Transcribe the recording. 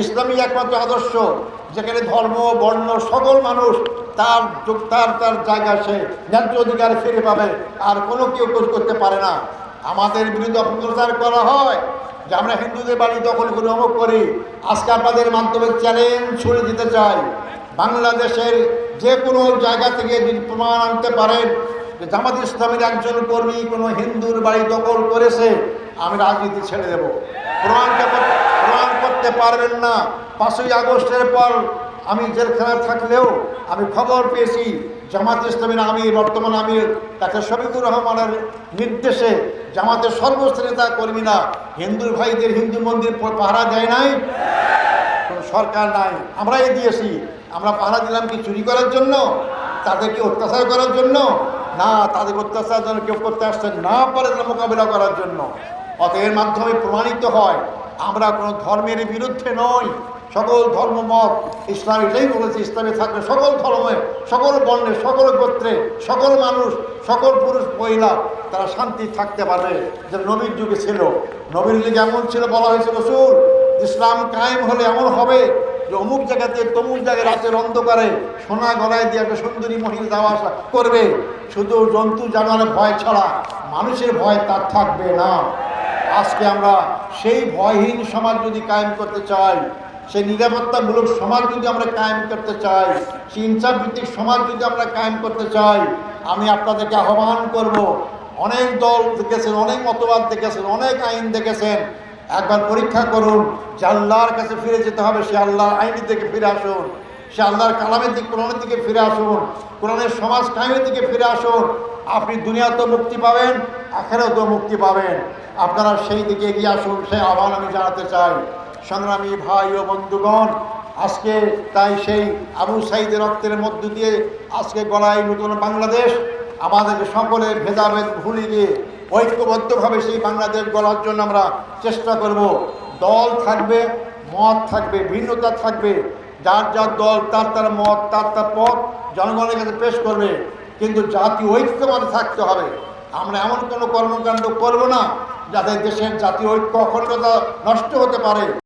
ইসলামী একমাত্র আদর্শ, যেখানে ধর্ম, বর্ণ, সকল মানুষ তার তার তার জায়গা সে ন্যায্য অধিকার ফিরে পাবে। আর কোনো কেউ কোচ করতে পারে না। আমাদের বিরুদ্ধে অপপ্রচার করা হয়। যে আমরা হিন্দুদের বাড়ি দখল করে অমুক করি। আজকে আপনাদের মাধ্যমে চ্যালেঞ্জ ছুড়ে দিতে চাই। বাংলাদেশের যে কোনো জায়গা থেকে যদি প্রমাণ আনতে পারেন যে জামাত ইসলামের একজন কর্মী কোনো হিন্দুর বাড়ি দখল করেছে, আমি রাজনীতি ছেড়ে দেব। প্রমাণ পারবেন না। পাঁচই আগস্টের পর আমি জেলখানায় থাকলেও আমি খবর পেয়েছি, জামাত ইসলামের আমির, বর্তমান আমির, ডাক্তার শফিকুর রহমানের নির্দেশে জামাতের সর্বস্ত নেতা কর্মীরা হিন্দু ভাইদের হিন্দু মন্দির পাহারা দেয় নাই? কোনো সরকার নাই। আমরাই দিয়েছি। আমরা পাহারা দিলাম কি চুরি করার জন্য? তাদেরকে অত্যাচার করার জন্য? না তাদের অত্যাচার যেন কেউ করতে আসতে না পারে মোকাবিলা করার জন্য। অত এর মাধ্যমে প্রমাণিত হয় আমরা কোনো ধর্মের বিরুদ্ধে নই। সকল ধর্মমত ইসলাম এটাই বলেছে, ইসলামে থাকলে সকল ধর্মে, সকল বর্ণে, সকল গোত্রে, সকল মানুষ, সকল পুরুষ, মহিলা, তারা শান্তি থাকতে পারবে। যে নবীর যুগে ছিল। নবীর যুগে এমন ছিল, বলা হয়েছে, রসুল, ইসলাম কায়েম হলে এমন হবে যে অমুক জায়গাতে, তমুক জায়গায় রাতের অন্ধকারে সোনা গলায় দিয়ে একটা সুন্দরী মহিলা যাওয়া আসা করবে। শুধু জন্তু, জানোয়ারের ভয় ছাড়া মানুষের ভয় তার থাকবে না। আজকে আমরা সেই ভয়হীন সমাজ যদি কায়েম করতে চাই, সেই নিরাপত্তামূলক সমাজ যদি আমরা কায়েম করতে চাই, সেই ইনসাফভিত্তিক সমাজ যদি আমরা কায়েম করতে চাই, আমি আপনাদেরকে আহ্বান করব, অনেক দল দেখেছেন, অনেক মতবাদ দেখেছেন, অনেক আইন দেখেছেন, একবার পরীক্ষা করুন যে আল্লাহর কাছে ফিরে যেতে হবে, সে আল্লাহর আইনের দিকে ফিরে আসুন, সে আল্লাহর কালামের দিকে, কোরআনের দিকে ফিরে আসুন, কোরআনের সমাজ কায়েমের দিকে ফিরে আসুন আপনি দুনিয়াতেও মুক্তি পাবেন, আখেরাতেও মুক্তি পাবেন। আপনারা সেই দিকে এগিয়ে আসুন, সেই আহ্বান আমি জানাতে চাই। সংগ্রামী ভাই ও বন্ধুগণ, আজকে তাই সেই আবু সাইদের রক্তের মধ্য দিয়ে আজকে গলায় নতুন বাংলাদেশ আমাদেরকে সকলে ভেদাভেদ ভুলে গিয়ে ঐক্যবদ্ধভাবে সেই বাংলাদেশ গড়ার জন্য আমরা চেষ্টা করব। দল থাকবে, মত থাকবে, ভিন্নতা থাকবে। যার যার দল, তার তার মত, তার তার পথ জনগণের কাছে পেশ করবে। কিন্তু জাতি ঐক্যবাদ থাকতে হবে। আমরা এমন কোনো কর্মকাণ্ড করব না যাতে দেশের জাতীয় ঐক্য অখণ্ডতা নষ্ট হতে পারে।